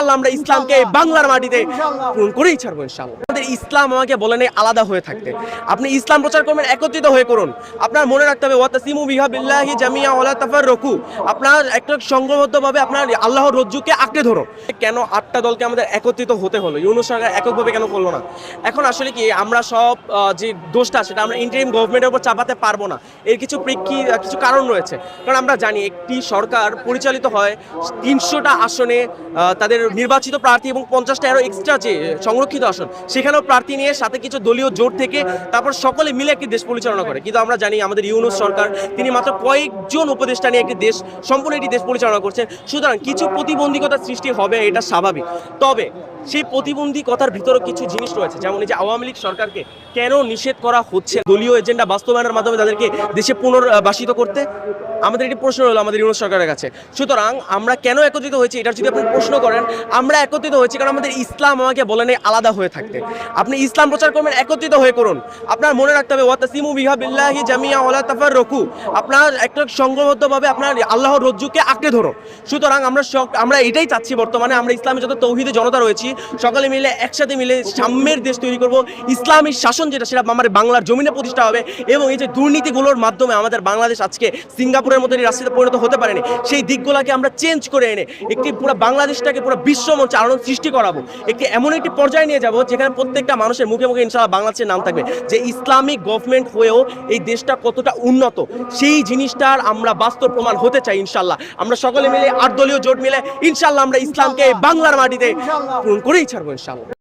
ইনশাল্লাহ আমরা ইসলামকে বাংলার মাটিতে পূরণ করেই ছাড়বো ইনশাল্লাহ আমাদের ইসলাম আমাকে বলে নেই আলাদা হয়ে থাকতে। আপনি ইসলাম প্রচার করবেন একত্রিত হয়ে করুন। আপনার মনে রাখতে হবে ওয়াতাসিমু বিহা বিল্লাহি জামিয়া ওয়ালা তাফাররাকু। আপনার একটা সংঘবদ্ধভাবে আপনার আল্লাহর রজ্জুকে আঁকড়ে ধরুন কেন আটটা দলকে আমাদের একত্রিত হতে হলো? ইউনুস সরকার এককভাবে কেন করল না? এখন আসলে কি আমরা সব যে দোষটা সেটা আমরা ইন্টারিম গভর্নমেন্টের উপর চাপাতে পারব না। এর কিছু প্রেক্ষি কিছু কারণ রয়েছে। কারণ আমরা জানি একটি সরকার পরিচালিত হয় তিনশোটা আসনে তাদের নির্বাচিত প্রার্থী এবং পঞ্চাশটা আরও এক্সট্রা যে সংরক্ষিত আসন, সেখানেও প্রার্থী নিয়ে সাথে কিছু দলীয় জোট থেকে তারপর সকলে মিলে একটি দেশ পরিচালনা করে। কিন্তু আমরা জানি আমাদের ইউনুস সরকার, তিনি মাত্র কয়েকজন উপদেষ্টা নিয়ে একটি দেশ, সম্পূর্ণ একটি দেশ পরিচালনা করছেন। সুতরাং কিছু প্রতিবন্ধকতা সৃষ্টি হবে, এটা স্বাভাবিক। তবে সেই প্রতিবন্ধকতার ভিতরে কিছু জিনিস রয়েছে। যেমন এই যে আওয়ামী লীগ সরকারকে কেন নিষেধ করা হচ্ছে দলীয় এজেন্ডা বাস্তবায়নের মাধ্যমে তাদেরকে দেশে পুনর্বাসিত করতে? আমাদের একটি প্রশ্ন হলো আমাদের ইউনুস সরকারের কাছে। সুতরাং আমরা কেন একত্রিত হয়েছি? এটার যদি আপনি প্রশ্ন করেন, আমরা একত্রিত হয়েছি কারণ আমাদের ইসলাম আমাকে বলে নেই আলাদা হয়ে থাকতে। আপনি ইসলাম প্রচার করবেন, একত্রিত হয়ে করুন। আপনার মনে রাখতে হবে, ওয়াতাসিমু বিহা বিল্লাহি জামিয়া ওয়ালা তাফাররাকু। আপনার একটা সংঘবদ্ধভাবে আপনার আল্লাহর রজ্জুকে আঁকড়ে ধরুন সুতরাং আমরা আমরা এটাই চাচ্ছি বর্তমানে, আমরা ইসলামে যত তৌহিদে জনতা রয়েছি সকলে মিলে একসাথে মিলে সাম্যের দেশ তৈরি করব। ইসলামী শাসন যেটা সেটা আমাদের বাংলার জমিনে প্রতিষ্ঠা হবে এবং এই যে দুর্নীতিগুলোর মাধ্যমে আমাদের বাংলাদেশ আজকে সিঙ্গাপুরের মতো এই রাষ্ট্রে পরিণত হতে পারেনি সেই দিকগুলোকে আমরা চেঞ্জ করে এনে একটি পুরো বাংলাদেশটাকে পুরো বিশ্ব মঞ্চে আলোড়ন সৃষ্টি করাবো। একটি এমন একটি পর্যায়ে নিয়ে যাব যেখানে প্রত্যেকটা মানুষের মুখে মুখে ইনশাআল্লাহ বাংলাদেশের নাম থাকবে যে ইসলামিক গভর্নমেন্ট হয়েও এই দেশটা কতটা উন্নত সেই জিনিসটার আমরা বাস্তব প্রমাণ হতে চাই ইনশাল্লাহ আমরা সকলে মিলে আট দলীয় জোট মিলে ইনশাল্লাহ আমরা ইসলামকে বাংলার মাটিতে করেই ছাড়বো ইনশাল্লাহ